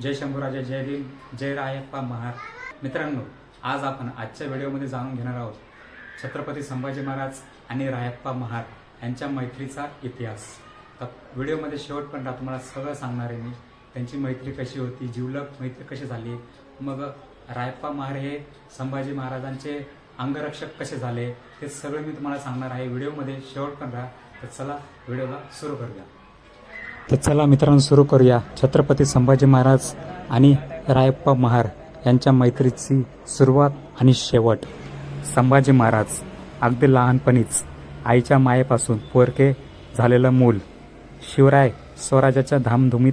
जय शंभूराजा जय भीम जय रायप्पा महार. मित्रांनो आज आपण आजच्या व्हिडिओमध्ये जाणून घेणार आहोत छत्रपती संभाजी महाराज आणि रायप्पा महार यांच्या मैत्रीचा इतिहास. तर व्हिडिओमध्ये शेवटपर्यंत तुम्हाला सगळं सांगणार आहे मी. त्यांची मैत्री कशी होती जीवलक मैत्री कशी झाली मग रायप्पा महार हे संभाजी महाराजांचे अंगरक्षक कसे झाले हे सगळं मी तुम्हाला सांगणार आहे. व्हिडिओमध्ये शेवटपर्यंत राहा तर चला व्हिडिओला सुरू करूया. तर चला मित्रांनो सुरू करूया. छत्रपती संभाजी महाराज आणि रायप्पा महार यांच्या मैत्रीची सुरुवात आणि शेवट. संभाजी महाराज अगदी लहानपणीच आईच्या मायेपासून पोरके झालेलं मूल शिवराय स्वराज्याच्या धामधुमीत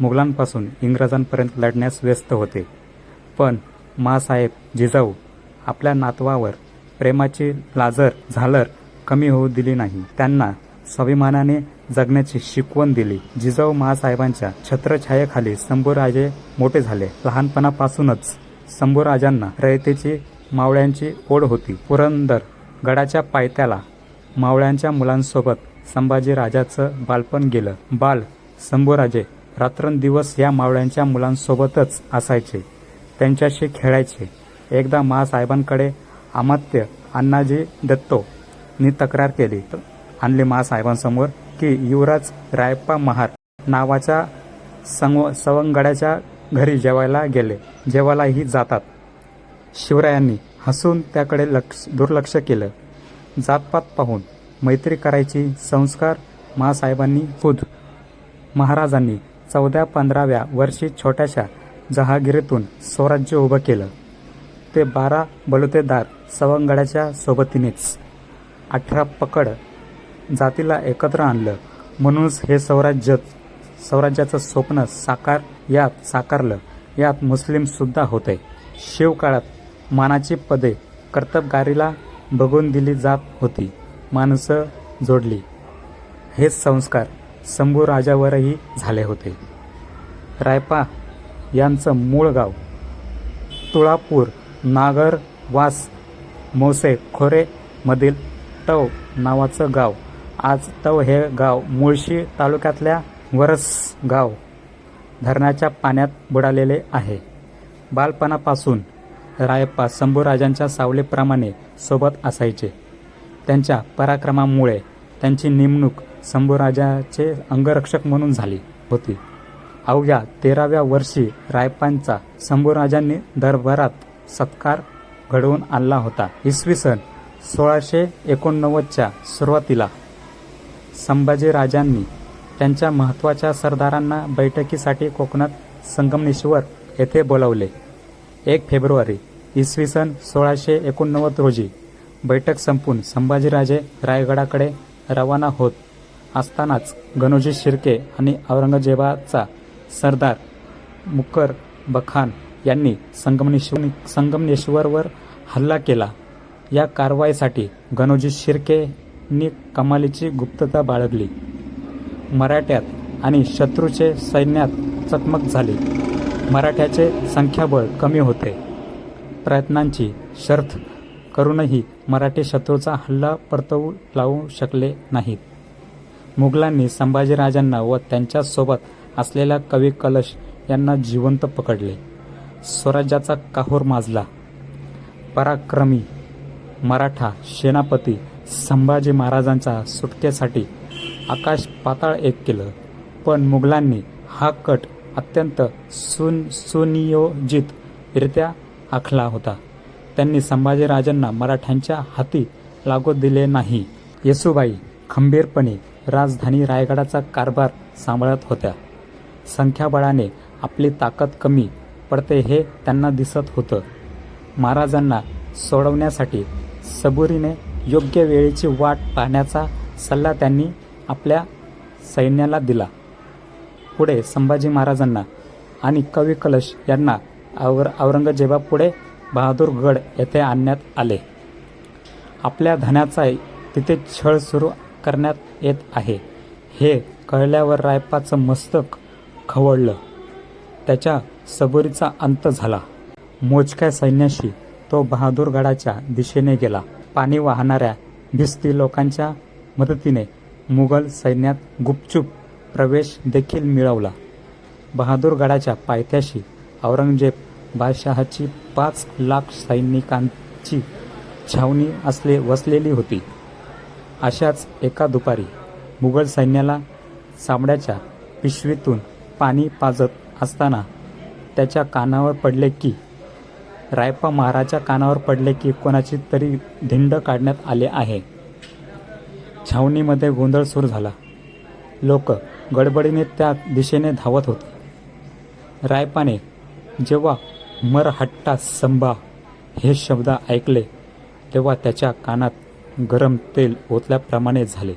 मुघलांपासून इंग्रजांपर्यंत लढण्यास व्यस्त होते. पण मासाहेब जिजाऊ आपल्या नातवावर प्रेमाची लाजर झालर कमी होऊ दिली नाही. त्यांना स्वाभिमानाने जगण्याची शिकवण दिली. जिजाऊ महासाहेबांच्या छत्रछायेखाली शंभूराजे मोठे झाले. लहानपणापासूनच शंभूराजांना रयतेची मावळ्यांची ओढ होती. पुरंदर गडाच्या पायथ्याला मावळ्यांच्या मुलांसोबत संभाजीराजाचं बालपण गेलं. बाल शंभूराजे रात्रंदिवस या मावळ्यांच्या मुलांसोबतच असायचे. त्यांच्याशी खेळायचे. एकदा महासाहेबांकडे अमात्य अण्णाजी दत्तो नी तक्रार केली. आणली महासाहेबांसमोर. की युवराज रायप्पा महार नावाच्या संव सवंगड्याच्या घरी जेवायला गेले. जेवायलाही जातात. शिवरायांनी हसून त्याकडे लक्ष दुर्लक्ष केलं. जातपात पाहून मैत्री करायची संस्कार महासाहेबांनी खुद महाराजांनी चौदा पंधराव्या वर्षी छोट्याशा जहागिरीतून स्वराज्य उभं केलं. ते बारा बलुतेदार सवंगड्याच्या सोबतीनेच. अठरा पकड जातीला एकत्र आणलं. म्हणूनच हे स्वराज्य स्वराज्याचं स्वप्न साकार यात साकारलं. यात मुस्लिम सुद्धा होते. शिवकाळात मानाची पदे कर्तबगारीला बघून दिली जात होती. माणसं जोडली. हे संस्कार शंभू राजावरही झाले होते. रायपा यांचं मूळ गाव तुळापूर नागर वास मोसे खोरे मधील टव नावाचं गाव आज तव हे गाव मुळशी तालुक्यातल्या वरस गाव धरणाच्या पाण्यात बुडालेले आहे. बालपणापासून रायप्पा शंभूराजांच्या सावलीप्रमाणे सोबत असायचे. त्यांच्या पराक्रमामुळे त्यांची नेमणूक शंभूराजाचे अंगरक्षक म्हणून झाली होती. अवघ्या तेराव्या वर्षी रायपांचा शंभूराजांनी दरबारात सत्कार घडवून आणला होता. इसवी सन सोळाशे एकोणनव्वदच्या सुरुवातीला संभाजीराजांनी त्यांच्या महत्त्वाच्या सरदारांना बैठकीसाठी कोकणात संगमनेश्वर येथे बोलावले. एक फेब्रुवारी इसवी सन सोळाशे एकोणनव्वद रोजी बैठक संपून संभाजीराजे रायगडाकडे रवाना होत असतानाच गणोजी शिर्के आणि औरंगजेबाचा सरदार मुकर बखान यांनी संगमनेश्वर संगमनेश्वरवर हल्ला केला. या कारवाईसाठी गणोजी शिर्केंनी कमालीची गुप्तता बाळगली. मराठ्यात आणि शत्रूचे सैन्यात चकमक झाली. मराठ्याचे संख्याबळ कमी होते. प्रयत्नांची शर्थ करूनही मराठी शत्रूचा हल्ला परतवू लावू शकले नाहीत. मुघलांनी संभाजीराजांना व त्यांच्यासोबत असलेल्या कवी कलश यांना जिवंत पकडले. स्वराज्याचा काहोर माजला. पराक्रमी मराठा सेनापती संभाजी महाराजांच्या सुटकेसाठी आकाश पाताळ एक केलं. पण मुघलांनी हा कट अत्यंत सुन सुनियोजितरित्या आखला होता. त्यांनी संभाजीराजांना मराठ्यांच्या हाती लागू दिले नाही. येसुबाई खंबीरपणे राजधानी रायगडाचा कारभार सांभाळत होत्या. संख्याबळाने आपली ताकद कमी पडते हे त्यांना दिसत होतं. महाराजांना सोडवण्यासाठी सबुरीने योग्य वेळेची वाट पाहण्याचा सल्ला त्यांनी आपल्या सैन्याला दिला. पुढे संभाजी महाराजांना आणि कवी कलश यांना और औरंगजेबापुढे बहादूरगड येथे आणण्यात आले. आपल्या धनाचा तिथे छळ सुरू करण्यात येत आहे. हे कळल्यावर रायपाचं मस्तक खवळलं. त्याच्या सबुरीचा अंत झाला. मोजक्या सैन्याशी तो बहादूरगडाच्या दिशेने गेला. पाणी वाहणाऱ्या भिस्ती लोकांच्या मदतीने मुघल सैन्यात गुपचूप प्रवेश देखील मिळवला. बहादूरगडाच्या पायथ्याशी औरंगजेब बादशहाची पाच लाख सैनिकांची छावणी असले वसलेली होती. अशाच एका दुपारी मुघल सैन्याला चामड्याच्या पिशवीतून पाणी पाजत असताना त्याच्या कानावर पडले की रायप्पा महाराजच्या कानावर पडले की कोणाची तरी धिंड काढण्यात आले आहे. छावणीमध्ये गोंधळ सुरू झाला. लोक गडबडीने त्या दिशेने धावत होते. रायपाने जेव्हा मरहट्टा संभा हे शब्द ऐकले तेव्हा त्याच्या कानात गरम तेल ओतल्याप्रमाणे झाले.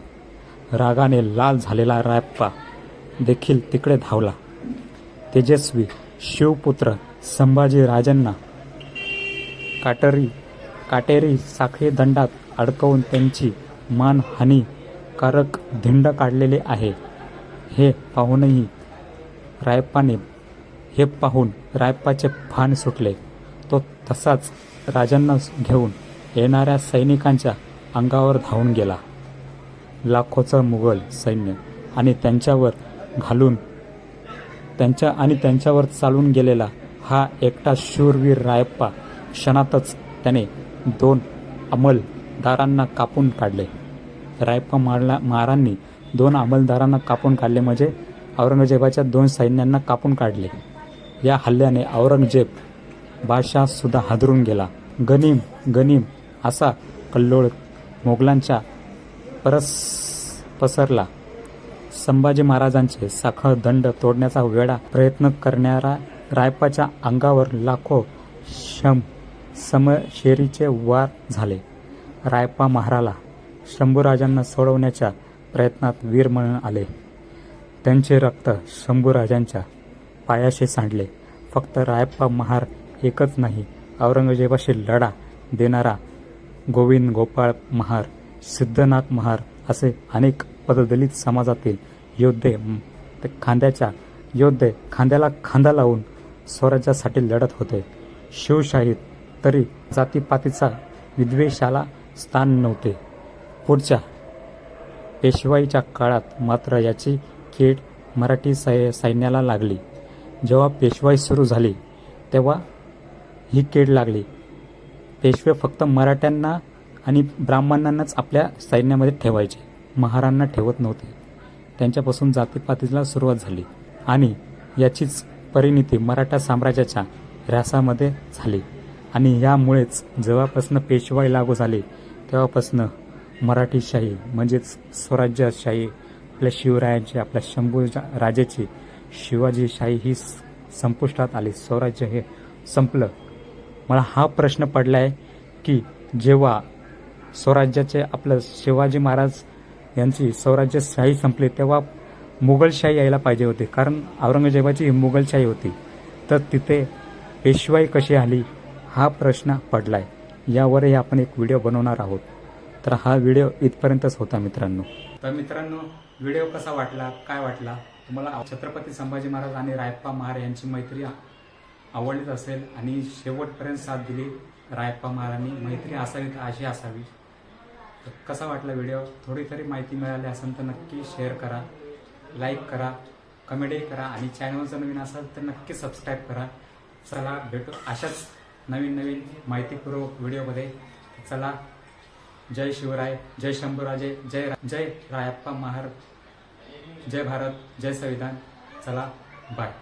रागाने लाल झालेला रायप्पा देखील तिकडे धावला. तेजस्वी शिवपुत्र संभाजी राजांना काटरी काटेरी साखळी दंडात अडकवून त्यांची मानहानीकारक धिंड काढलेले आहे. हे पाहूनही रायप्पाने हे पाहून रायप्पाचे फान सुटले. तो तसाच राजांना घेऊन येणाऱ्या सैनिकांच्या अंगावर धावून गेला. लाखोचं मुघल सैन्य आणि त्यांच्यावर घालून त्यांच्या आणि त्यांच्यावर चालून गेलेला हा एकटा शूरवीर रायप्पा क्षणातच त्याने दोन अंमलदारांना कापून काढले. रायप्पा मारला महारांनी दोन अंमलदारांना कापून काढले म्हणजे औरंगजेबाच्या दोन सैन्यांना कापून काढले. या हल्ल्याने औरंगजेब बादशाहसुद्धा हादरून गेला. गनीम गनीम असा कल्लोळ मोगलांच्या परस पसरला. संभाजी महाराजांचे साखळ दंड तोडण्याचा वेळा प्रयत्न करणाऱ्या रायपाच्या अंगावर लाखो शम समशेरीचे वार झाले. रायपा महाराला शंभूराजांना सोडवण्याच्या प्रयत्नात वीर म्हणून आले. त्यांचे रक्त शंभूराजांच्या पायाशी सांडले. फक्त रायप्पा महार एकच नाही औरंगजेबाशी लढा देणारा गोविंद गोपाळ महार सिद्धनाथ महार असे अनेक पददलित समाजातील योद्धे खांद्याच्या योद्धे खांद्याला खांदा लावून स्वराज्यासाठी लढत होते. शिवशाहीत तरी जातीपातीचा विद्वेषाला स्थान नव्हते. पुढच्या पेशवाईच्या काळात मात्र याची कीड मराठी सै सैन्याला लागली. जेव्हा पेशवाई सुरू झाली तेव्हा ही कीड लागली. पेशवे फक्त मराठ्यांना आणि ब्राह्मणांनाच आपल्या सैन्यामध्ये ठेवायचे. महारांना ठेवत नव्हते. त्यांच्यापासून जातीपातीला सुरुवात झाली आणि याचीच परिणिती मराठा साम्राज्याच्या ऱ्हासामध्ये झाली. आणि यामुळेच जेव्हापासून पेशवाई लागू झाली तेव्हापासनं मराठीशाही म्हणजेच स्वराज्यशाही आपल्या शिवरायांची आपल्या शंभू राजाची शिवाजीशाही ही संपुष्टात आली. स्वराज्य हे संपलं. मला हा प्रश्न पडला आहे की जेव्हा स्वराज्याचे आपलं शिवाजी महाराज यांची स्वराज्यशाही संपली तेव्हा मुघलशाही यायला पाहिजे होती. कारण औरंगजेबाची ही मुघलशाही होती. तर तिथे पेशवाई कशी आली? हा प्रश्न पडला आहे यावरही आपण एक व्हिडिओ बनवणार आहोत. तर हा व्हिडिओ इथपर्यंतच होता मित्रांनो. तर मित्रांनो व्हिडिओ कसा वाटला? काय वाटला? तुम्हाला छत्रपती संभाजी महाराज आणि रायप्पा महार यांची मैत्री आवडलीच असेल आणि शेवटपर्यंत साथ दिली रायप्पा महारांनी मैत्री असावी तर अशी असावी? तर कसा वाटला व्हिडिओ? थोडी तरी माहिती मिळाली असेल तर नक्की शेअर करा लाईक करा कमेंटही करा आणि चॅनल जर नवीन असाल तर नक्की सबस्क्राईब करा. चला भेटू अशाच नवीन नवीन माहितीपूर्वक व्हिडिओमध्ये चला. जय शिवराय जय शंभूराजे जय जय रायप्पा महार जय भारत जय संविधान. चला बाय